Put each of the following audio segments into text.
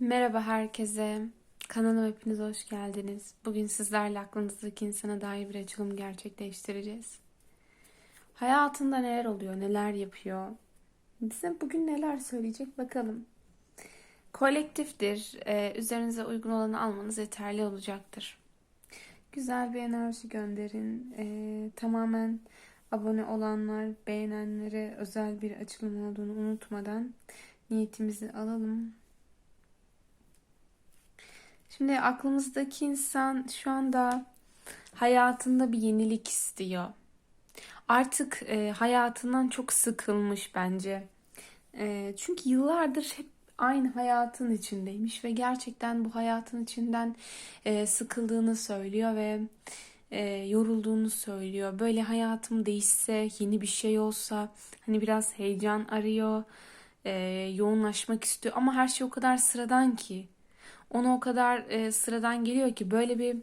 Merhaba herkese. Kanalıma hepiniz hoş geldiniz. Bugün sizlerle aklınızdaki insana dair bir açılım gerçekleştireceğiz. Hayatında neler oluyor, neler yapıyor? Bize bugün neler söyleyecek bakalım. Kolektiftir. Ee, üzerinize uygun olanı almanız yeterli olacaktır. Güzel bir enerji gönderin. Ee, tamamen abone olanlar, beğenenlere özel bir açılım olduğunu unutmadan niyetimizi alalım. Şimdi aklımızdaki insan şu anda hayatında bir yenilik istiyor. Artık e, hayatından çok sıkılmış bence. E, çünkü yıllardır hep aynı hayatın içindeymiş ve gerçekten bu hayatın içinden e, sıkıldığını söylüyor ve e, yorulduğunu söylüyor. Böyle hayatım değişse, yeni bir şey olsa, hani biraz heyecan arıyor, e, yoğunlaşmak istiyor ama her şey o kadar sıradan ki. Ona o kadar e, sıradan geliyor ki böyle bir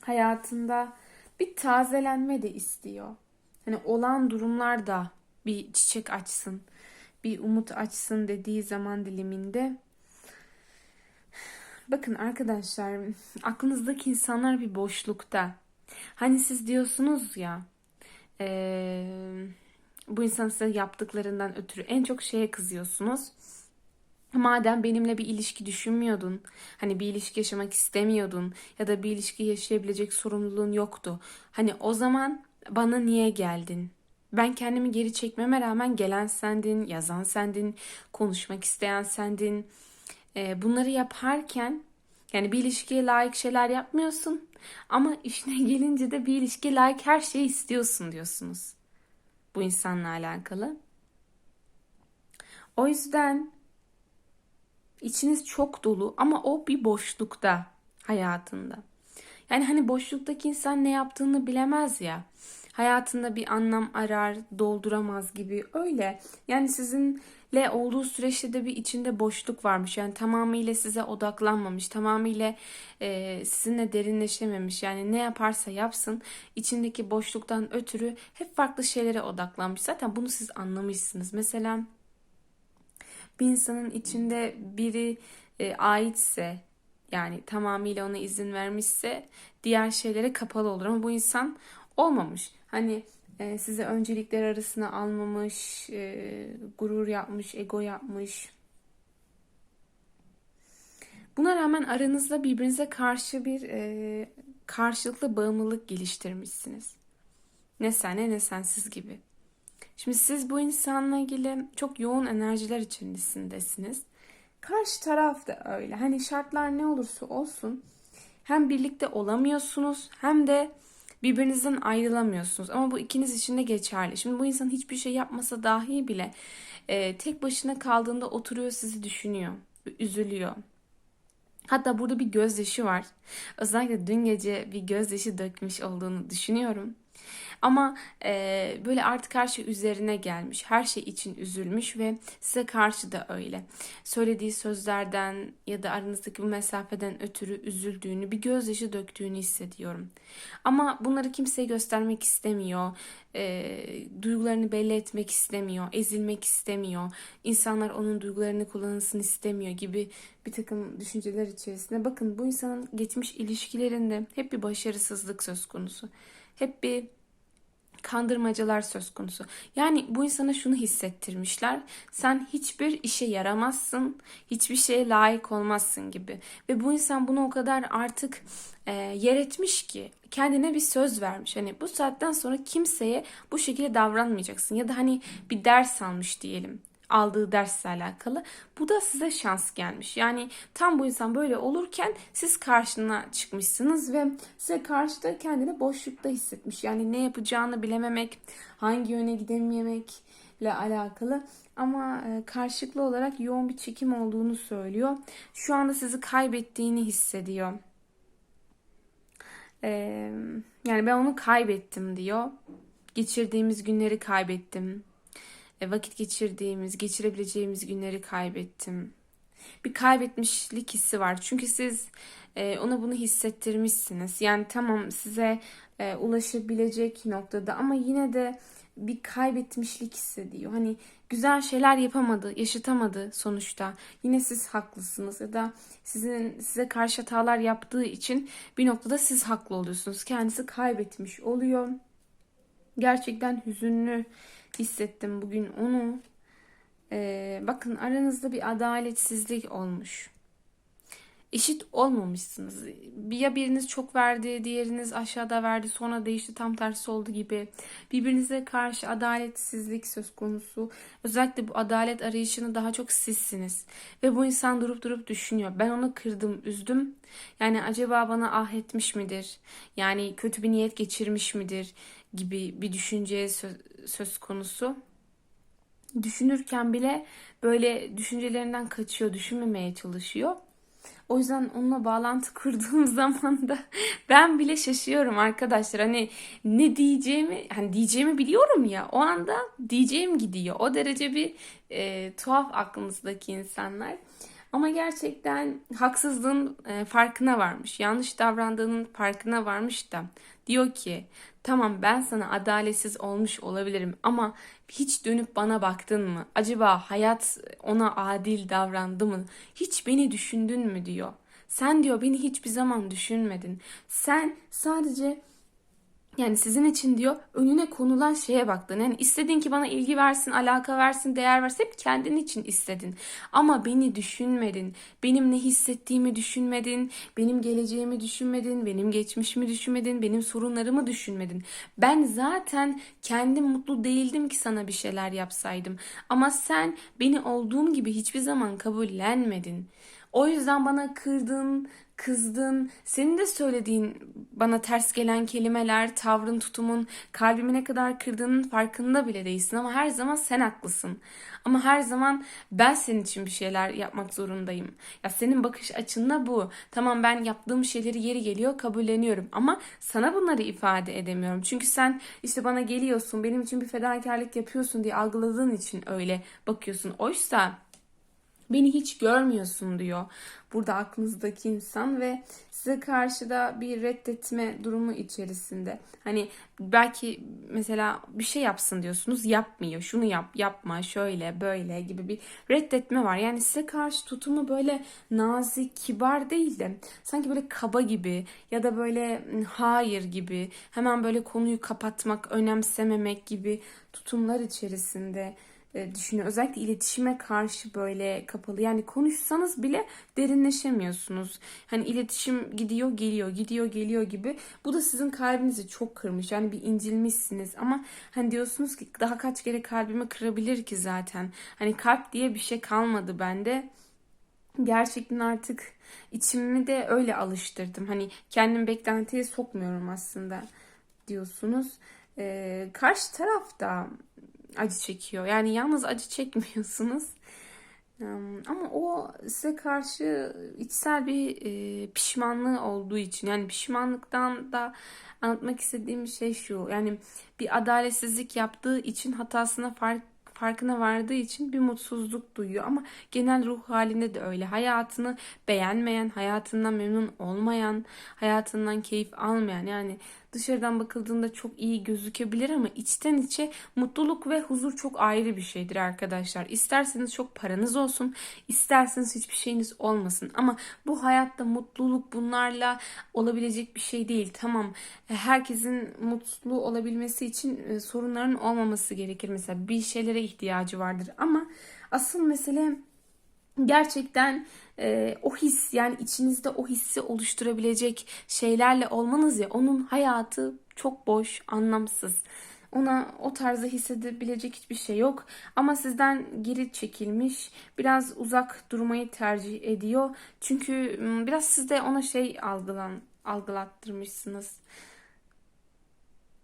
hayatında bir tazelenme de istiyor. Hani olan durumlarda bir çiçek açsın, bir umut açsın dediği zaman diliminde Bakın arkadaşlar, aklınızdaki insanlar bir boşlukta. Hani siz diyorsunuz ya, eee, bu insan size yaptıklarından ötürü en çok şeye kızıyorsunuz. Madem benimle bir ilişki düşünmüyordun, hani bir ilişki yaşamak istemiyordun ya da bir ilişki yaşayabilecek sorumluluğun yoktu. Hani o zaman bana niye geldin? Ben kendimi geri çekmeme rağmen gelen sendin, yazan sendin, konuşmak isteyen sendin. Ee, bunları yaparken yani bir ilişkiye layık şeyler yapmıyorsun ama işine gelince de bir ilişkiye layık her şeyi istiyorsun diyorsunuz. Bu insanla alakalı. O yüzden İçiniz çok dolu ama o bir boşlukta hayatında. Yani hani boşluktaki insan ne yaptığını bilemez ya. Hayatında bir anlam arar, dolduramaz gibi öyle. Yani sizinle olduğu süreçte de bir içinde boşluk varmış. Yani tamamıyla size odaklanmamış, tamamıyla e, sizinle derinleşememiş. Yani ne yaparsa yapsın içindeki boşluktan ötürü hep farklı şeylere odaklanmış. Zaten bunu siz anlamışsınız. Mesela bir insanın içinde biri e, aitse yani tamamıyla ona izin vermişse diğer şeylere kapalı olur ama bu insan olmamış. Hani e, size öncelikler arasına almamış, e, gurur yapmış, ego yapmış. Buna rağmen aranızda birbirinize karşı bir e, karşılıklı bağımlılık geliştirmişsiniz. Ne sen ne sensiz gibi. Şimdi siz bu insanla ilgili çok yoğun enerjiler içindesiniz. Karşı taraf da öyle. Hani şartlar ne olursa olsun hem birlikte olamıyorsunuz hem de birbirinizden ayrılamıyorsunuz. Ama bu ikiniz için de geçerli. Şimdi bu insan hiçbir şey yapmasa dahi bile e, tek başına kaldığında oturuyor sizi düşünüyor. Üzülüyor. Hatta burada bir gözyaşı var. Özellikle dün gece bir gözyaşı dökmüş olduğunu düşünüyorum. Ama e, böyle artık her şey üzerine gelmiş. Her şey için üzülmüş ve size karşı da öyle. Söylediği sözlerden ya da aranızdaki bu mesafeden ötürü üzüldüğünü, bir gözyaşı döktüğünü hissediyorum. Ama bunları kimseye göstermek istemiyor. E, duygularını belli etmek istemiyor. Ezilmek istemiyor. İnsanlar onun duygularını kullanılsın istemiyor gibi bir takım düşünceler içerisinde. Bakın bu insanın geçmiş ilişkilerinde hep bir başarısızlık söz konusu. Hep bir kandırmacalar söz konusu. Yani bu insana şunu hissettirmişler. Sen hiçbir işe yaramazsın, hiçbir şeye layık olmazsın gibi. Ve bu insan bunu o kadar artık e, yer etmiş ki kendine bir söz vermiş. Hani bu saatten sonra kimseye bu şekilde davranmayacaksın ya da hani bir ders almış diyelim aldığı dersle alakalı. Bu da size şans gelmiş. Yani tam bu insan böyle olurken siz karşına çıkmışsınız ve size karşı da kendini boşlukta hissetmiş. Yani ne yapacağını bilememek, hangi yöne gidememekle alakalı ama e, karşılıklı olarak yoğun bir çekim olduğunu söylüyor. Şu anda sizi kaybettiğini hissediyor. Ee, yani ben onu kaybettim diyor. Geçirdiğimiz günleri kaybettim. E, vakit geçirdiğimiz, geçirebileceğimiz günleri kaybettim. Bir kaybetmişlik hissi var. Çünkü siz e, ona bunu hissettirmişsiniz. Yani tamam size e, ulaşabilecek noktada ama yine de bir kaybetmişlik hissediyor. Hani güzel şeyler yapamadı, yaşatamadı sonuçta. Yine siz haklısınız ya da sizin size karşı hatalar yaptığı için bir noktada siz haklı oluyorsunuz. Kendisi kaybetmiş oluyor. Gerçekten hüzünlü hissettim bugün onu. Ee, bakın aranızda bir adaletsizlik olmuş. Eşit olmamışsınız. Ya biriniz çok verdi, diğeriniz aşağıda verdi, sonra değişti, tam tersi oldu gibi. Birbirinize karşı adaletsizlik söz konusu. Özellikle bu adalet arayışını daha çok sizsiniz. Ve bu insan durup durup düşünüyor. Ben onu kırdım, üzdüm. Yani acaba bana ah etmiş midir? Yani kötü bir niyet geçirmiş midir? Gibi bir düşünceye söz, söz konusu düşünürken bile böyle düşüncelerinden kaçıyor, düşünmemeye çalışıyor. O yüzden onunla bağlantı kurduğum zaman da ben bile şaşıyorum arkadaşlar. Hani ne diyeceğimi, hani diyeceğimi biliyorum ya. O anda diyeceğim gidiyor. O derece bir e, tuhaf aklımızdaki insanlar. Ama gerçekten haksızlığın e, farkına varmış. Yanlış davrandığının farkına varmış da diyor ki tamam ben sana adaletsiz olmuş olabilirim ama hiç dönüp bana baktın mı? Acaba hayat ona adil davrandı mı? Hiç beni düşündün mü diyor. Sen diyor beni hiçbir zaman düşünmedin. Sen sadece yani sizin için diyor önüne konulan şeye baktın. Yani istedin ki bana ilgi versin, alaka versin, değer versin. Hep kendin için istedin. Ama beni düşünmedin. Benim ne hissettiğimi düşünmedin. Benim geleceğimi düşünmedin. Benim geçmişimi düşünmedin. Benim sorunlarımı düşünmedin. Ben zaten kendim mutlu değildim ki sana bir şeyler yapsaydım. Ama sen beni olduğum gibi hiçbir zaman kabullenmedin. O yüzden bana kırdın, kızdın. Senin de söylediğin bana ters gelen kelimeler, tavrın, tutumun kalbimi ne kadar kırdığının farkında bile değilsin ama her zaman sen haklısın. Ama her zaman ben senin için bir şeyler yapmak zorundayım. Ya senin bakış açınla bu. Tamam ben yaptığım şeyleri yeri geliyor kabulleniyorum ama sana bunları ifade edemiyorum. Çünkü sen işte bana geliyorsun, benim için bir fedakarlık yapıyorsun diye algıladığın için öyle bakıyorsun. Oysa Beni hiç görmüyorsun diyor burada aklınızdaki insan ve size karşı da bir reddetme durumu içerisinde. Hani belki mesela bir şey yapsın diyorsunuz yapmıyor. Şunu yap, yapma, şöyle, böyle gibi bir reddetme var. Yani size karşı tutumu böyle nazik, kibar değil de sanki böyle kaba gibi ya da böyle hayır gibi hemen böyle konuyu kapatmak, önemsememek gibi tutumlar içerisinde düşünüyor. Özellikle iletişime karşı böyle kapalı. Yani konuşsanız bile derinleşemiyorsunuz. Hani iletişim gidiyor geliyor gidiyor geliyor gibi. Bu da sizin kalbinizi çok kırmış. Yani bir incilmişsiniz ama hani diyorsunuz ki daha kaç kere kalbimi kırabilir ki zaten. Hani kalp diye bir şey kalmadı bende. Gerçekten artık içimi de öyle alıştırdım. Hani kendimi beklentiye sokmuyorum aslında diyorsunuz. Ee, karşı tarafta acı çekiyor. Yani yalnız acı çekmiyorsunuz. Ama o size karşı içsel bir e, pişmanlığı olduğu için yani pişmanlıktan da anlatmak istediğim şey şu yani bir adaletsizlik yaptığı için hatasına fark farkına vardığı için bir mutsuzluk duyuyor ama genel ruh halinde de öyle. Hayatını beğenmeyen, hayatından memnun olmayan, hayatından keyif almayan yani dışarıdan bakıldığında çok iyi gözükebilir ama içten içe mutluluk ve huzur çok ayrı bir şeydir arkadaşlar. İsterseniz çok paranız olsun, isterseniz hiçbir şeyiniz olmasın ama bu hayatta mutluluk bunlarla olabilecek bir şey değil. Tamam herkesin mutlu olabilmesi için e, sorunların olmaması gerekir. Mesela bir şeylere ihtiyacı vardır ama asıl mesele gerçekten e, o his yani içinizde o hissi oluşturabilecek şeylerle olmanız ya onun hayatı çok boş, anlamsız. Ona o tarzda hissedebilecek hiçbir şey yok. Ama sizden geri çekilmiş, biraz uzak durmayı tercih ediyor. Çünkü biraz siz de ona şey algılan, algılattırmışsınız.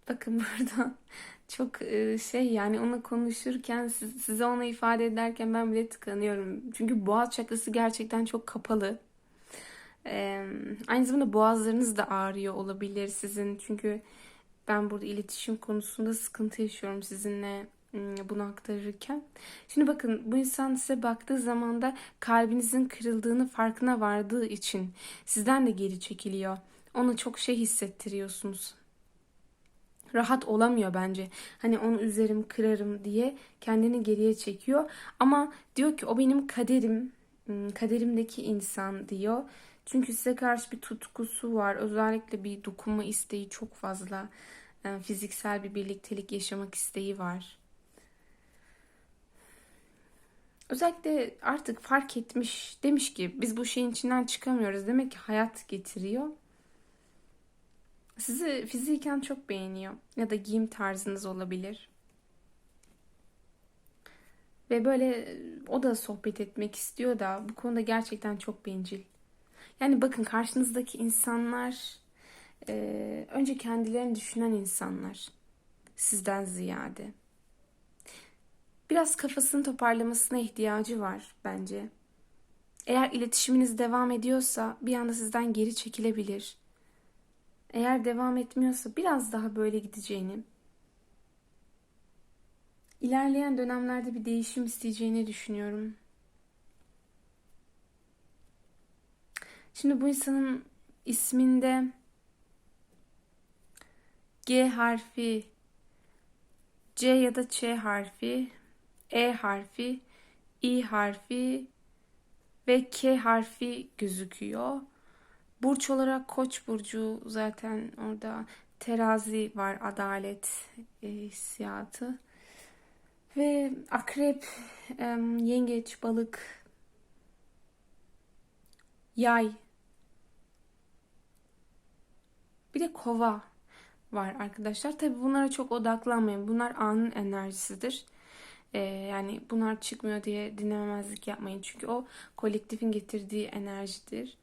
Bakın burada çok e, şey yani ona konuşurken size onu ifade ederken ben bile tıkanıyorum. Çünkü boğaz çakrası gerçekten çok kapalı. Ee, aynı zamanda boğazlarınız da ağrıyor olabilir sizin. Çünkü ben burada iletişim konusunda sıkıntı yaşıyorum sizinle bunu aktarırken. Şimdi bakın bu insan size baktığı zaman da kalbinizin kırıldığını farkına vardığı için sizden de geri çekiliyor. Ona çok şey hissettiriyorsunuz rahat olamıyor bence. Hani onu üzerim, kırarım diye kendini geriye çekiyor. Ama diyor ki o benim kaderim, hmm, kaderimdeki insan diyor. Çünkü size karşı bir tutkusu var. Özellikle bir dokunma isteği çok fazla. Yani fiziksel bir birliktelik yaşamak isteği var. Özellikle artık fark etmiş, demiş ki biz bu şeyin içinden çıkamıyoruz. Demek ki hayat getiriyor. Sizi fiziken çok beğeniyor ya da giyim tarzınız olabilir. Ve böyle o da sohbet etmek istiyor da bu konuda gerçekten çok bencil. Yani bakın karşınızdaki insanlar e, önce kendilerini düşünen insanlar sizden ziyade. Biraz kafasını toparlamasına ihtiyacı var bence. Eğer iletişiminiz devam ediyorsa bir anda sizden geri çekilebilir. Eğer devam etmiyorsa biraz daha böyle gideceğini, ilerleyen dönemlerde bir değişim isteyeceğini düşünüyorum. Şimdi bu insanın isminde G harfi, C ya da Ç harfi, E harfi, İ harfi ve K harfi gözüküyor. Burç olarak Koç burcu zaten orada terazi var adalet e, hissiyatı. Ve akrep, e, yengeç, balık, yay. Bir de kova var arkadaşlar. Tabi bunlara çok odaklanmayın. Bunlar anın enerjisidir. Ee, yani bunlar çıkmıyor diye dinlememezlik yapmayın. Çünkü o kolektifin getirdiği enerjidir.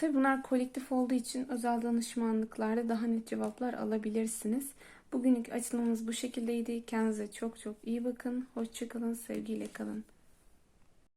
Tabii bunlar kolektif olduğu için özel danışmanlıklarda daha net cevaplar alabilirsiniz. Bugünlük açılımımız bu şekildeydi. Kendinize çok çok iyi bakın. Hoşçakalın, sevgiyle kalın.